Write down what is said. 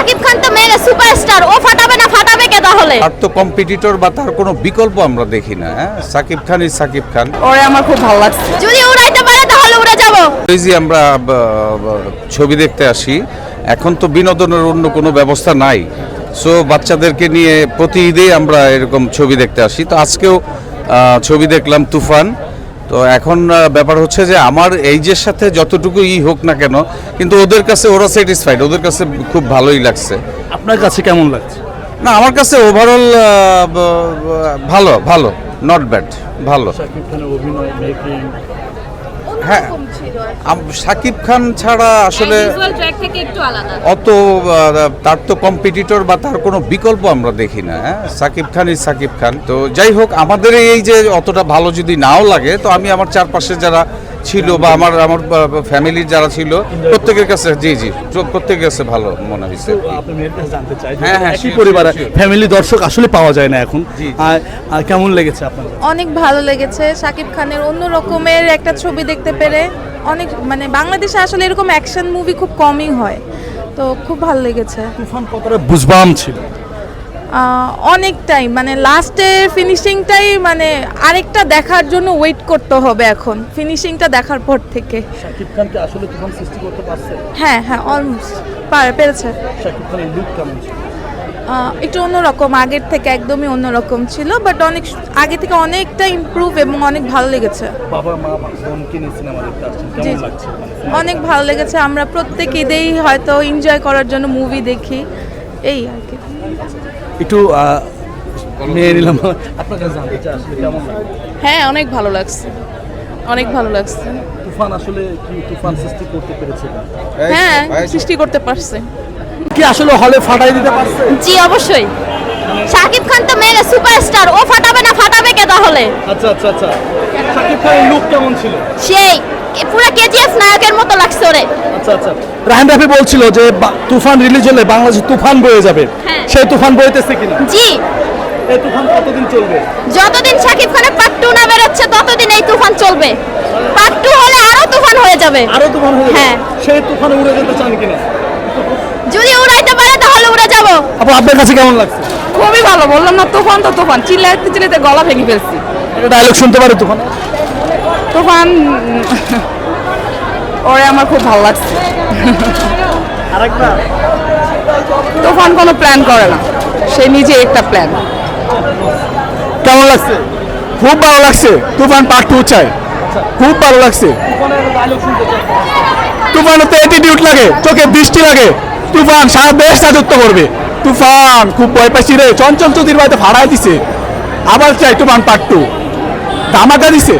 শাকিব খান তো mega superstar ও ফাটাবে না ফাটাবে কে তাহলে? তার তো কম্পিটিটর বা তার কোনো বিকল্প আমরা দেখি না হ্যাঁ? সাকিব খান ইজ সাকিব খান। ওরে আমার খুব ভালো লাগছে। যদি উড়াইতে পারে তাহলে উড়ে যাব। এই যে আমরা ছবি দেখতে আসি এখন তো বিনোদনের অন্য কোনো ব্যবস্থা নাই। সো বাচ্চাদেরকে নিয়ে প্রতি ঈদেই আমরা এরকম ছবি দেখতে আসি। তো আজকেও ছবি দেখলাম তুফান। তো এখন ব্যাপার হচ্ছে যে আমার এইজের সাথে যতটুকু ই হোক না কেন কিন্তু ওদের কাছে ওরা স্যাটিসফাইড ওদের কাছে খুব ভালোই লাগছে। আপনার কাছে কেমন লাগছে? না আমার কাছে ওভারঅল ভালো ভালো নট ব্যাড ভালো। শাকিব খানের অভিনয় মেকিং হ্যাঁ সাকিব খান ছাড়া আসলে অত তার তো কম্পিটিটর বা তার কোনো বিকল্প আমরা দেখি না হ্যাঁ? সাকিব খান ইজ সাকিব খান। তো যাই হোক আমাদের এই যে অতটা ভালো যদি নাও লাগে তো আমি আমার চারপাশে যারা ছিল বা আমার আমার ফ্যামিলির যারা ছিল প্রত্যেকের কাছে জি জি প্রত্যেকের কাছে ভালো মনে হয়েছে। আপনি জানতে চাই হ্যাঁ, হ্যাঁ, একই sure, পরিবারে. ফ্যামিলি দর্শক আসলে পাওয়া যায় না এখন। কেমন লেগেছে আপনার? অনেক ভালো লেগেছে। শাকিব খানের অন্য রকমের একটা ছবি দেখতে পেরে অনেক মানে বাংলাদেশে আসলে এরকম অ্যাকশন মুভি খুব কমই হয়। তো খুব ভালো লেগেছে। তুফান কতটা বুঝবাম ছিল? অনেকটাই মানে লাস্টের ফিনিশিংটাই মানে আরেকটা দেখার জন্য ওয়েট করতে হবে এখন ফিনিশিংটা দেখার পর থেকে। শাকিব খানকে আসলে তুফান সৃষ্টি করতে পারছে? হ্যাঁ হ্যাঁ অলমোস্ট পারে পেরেছে। শাকিব খানের লুক কেমন একটু অন্যরকম আগের থেকে একদমই অন্যরকম ছিল বাট অনেক আগে থেকে অনেকটা ইমপ্রুভ এবং অনেক ভালো লেগেছে। বাবা মা বোনকে নিয়ে সিনেমা দেখতে আসছেন কেমন লাগছে? অনেক ভালো লেগেছে আমরা প্রত্যেক ঈদেই হয়তো এনজয় করার জন্য মুভি দেখি। এই আর কি। একটু নিয়ে নিলাম। আপনার কাছে জানতে চাই আসলে কেমন লাগে? হ্যাঁ অনেক ভালো লাগছে। অনেক ভালো লাগছে। তুফান আসলে কি তুফান সৃষ্টি করতে পেরেছে? হ্যাঁ সৃষ্টি করতে পারছে। কি আসলে হলে ফাটাই দিতে পারছে? জি অবশ্যই। শাকিব খান তো মেগা সুপারস্টার। ও ফাটাবে না ফাটাবে কে তাহলে? আচ্ছা আচ্ছা আচ্ছা। শাকিব খানের লুক কেমন ছিল? সেই কেজিএফ নায়কের মতো লাগছে ওরে। আচ্ছা আচ্ছা। রাহান রাফি বলছিল যে তুফান রিলিজ হলে বাংলাদেশে তুফান বয়ে যাবে। হ্যাঁ। সেই তুফান বইতেছে কিনা? জি। এই তুফান কতদিন চলবে? যতদিন শাকিব খানের পার্ট টু না বেরোচ্ছে ততদিন এই তুফান চলবে। পার্ট টু হলে আরও তুফান হয়ে যাবে। আরও তুফান হয়ে হ্যাঁ। সেই তুফানে উড়ে যেতে চান কিনা? যদি উড়াইতে পারে তাহলে উড়ে যাব। আপু আপনার কাছে কেমন লাগছে? খুবই ভালো। বললাম না তুফান তো তুফান। চিল্লাইতে চিল্লাইতে গলা ভেঙে ফেলছি। একটা ডায়লগ শুনতে পারে তুফান? তুফান ওরে আমার খুব ভালো লাগছে। তুফান কোনো প্ল্যান করে না। সে নিজে একটা প্ল্যান কেমন লাগছে? খুব ভালো লাগছে। তুফান পার্ট টু চাই। খুব ভালো লাগছে। তুফানের তো অ্যাটিটিউড লাগে চোখে বৃষ্টি লাগে। তুফান সারা দেশ রাজত্ব করবে। তুফান খুব ভয় পাইছি রে। চঞ্চল চৌধুরীর বাড়িতে ভাড়ায় দিছে। আবার চাই তুফান পার্ট টু ধামাকা দিছে।